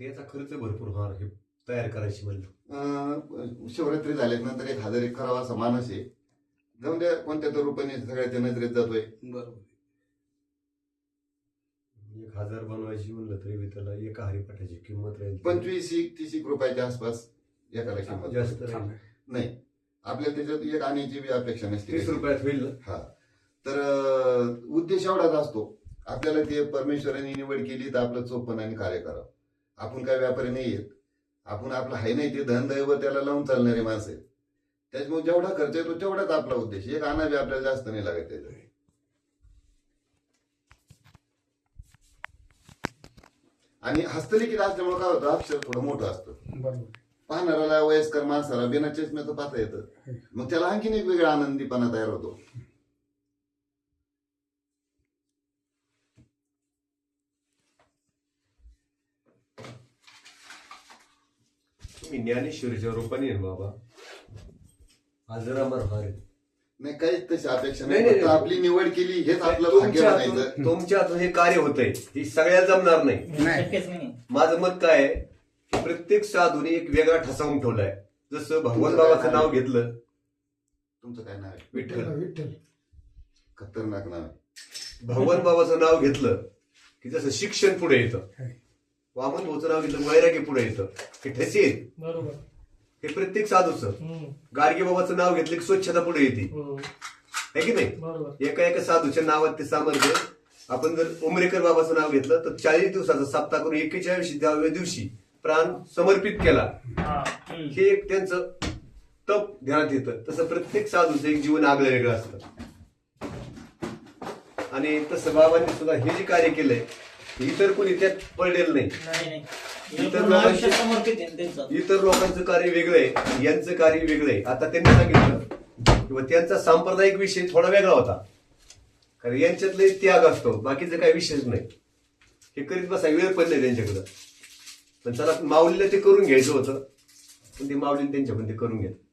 त्याचा खर्च भरपूर होणार हे तयार करायची म्हणलं. अं, शिवरात्री झाल्यानंतर एक हजार एक करावा असा मानस आहे. जाऊन द्या कोणत्या तर रूपाने सगळ्याच्या नजरेत जातोय. बरोबर. एक हजार बनवायची म्हणलं तरी बी त्याला एका हरिपाठाची किंमत राहील. पंचवीस एक तीस एक रुपयाच्या आसपास एकाला किंमत जास्त नाही आपल्याला त्याच्यात एक आणायची बी अपेक्षा नसते. तीस रुपयात होईल हा. तर उद्देश एवढाच असतो. आपल्याला ते परमेश्वराने निवड केली तर आपलं चोपणाने कार्य करावं. आपण काय व्यापारी नाही आहेत. आपण आपलं हाय नाही ते धनदैव त्याला लावून चालणारे माणसं आहेत. त्याच्यामुळे जेवढा खर्च येतो तेवढाच आपला उद्देश एक आणा बी आपल्याला जास्त नाही लागत त्याचं आणि हस्तलिखित असल्यामुळे काय होतं? अक्षर थोडं मोठं असतं. पाहणाऱ्याला वयस्कर माणसाला बिना चष्म्याचं पाहता येतं. मग त्याला आणखीन एक वेगळा आनंदीपणा तयार होतो. तुम्ही ज्ञानेश्वरीच्या रूपाने आहे ना बाबा. हजार अमर हार. नाही काहीच तशी अपेक्षा नाही, नाही नाही, फक्त नाही. आपली निवड केली हेच आपलं भाग्य तुमच्या म्हणायचं. हातून- तुमच्या हातून हे कार्य होतंय. ही सगळ्यात जमणार नाही. नाही. शक्यच नाही. माझं मत काय आहे? की प्रत्येक साधूने एक वेगळा ठसा उमटवलाय जसं भगवान बाबाचं नाव? घेतलं. तुमचं काय नाव आहे? विठ्ठल. विठ्ठल. खतरनाक नाव आहे. भगवान बाबाचं नाव घेतलं की जसं शिक्षण पुढे येतं. वामन नाव घेतलं वैरागी पुढे येतं हे ठसे आहेत बरोबर. हे प्रत्येक साधूचं. हम्म. गाडगे बाबाचं नाव घेतलं की स्वच्छता पुढे येते. हम्म. है की नाही? बरोबर. एका एका साधूच्या नावात ते सामर्थ्य. आपण जर उमरेकर बाबाचं नाव घेतलं तर चाळीस दिवसाचा सप्ताह करून एकेचाळीस दहाव्या दिवशी प्राण समर्पित केला. हा. हे एक त्यांचं तप ध्यानात येतं. तसं प्रत्येक साधूचं एक जीवन आगळं वेगळं असतं. आणि तसं बाबांनी सुद्धा हे जे कार्य केलंय हे इतर कोणी त्यात पडलेलं नाही. नाही नाही. इतर पूर्ण लोकांची- आयुष्य समर्पित आहे त्यांचं इतर लोकांचं कार्य वेगळं आहे यांचं कार्य वेगळं आहे. आता त्यांनी सांगितलं किंवा त्यांचा सांप्रदायिक विषय थोडा वेगळा होता. कारण यांच्यातले त्याग असतो बाकीचं काही विषयच नाही. हे करीत बसा वेळ पण नाही त्यांच्याकडं. पण चला माऊलीला ते करून घ्यायचं होतं. पण ते माऊलीने त्यांच्याकडून ते करून घेतलं.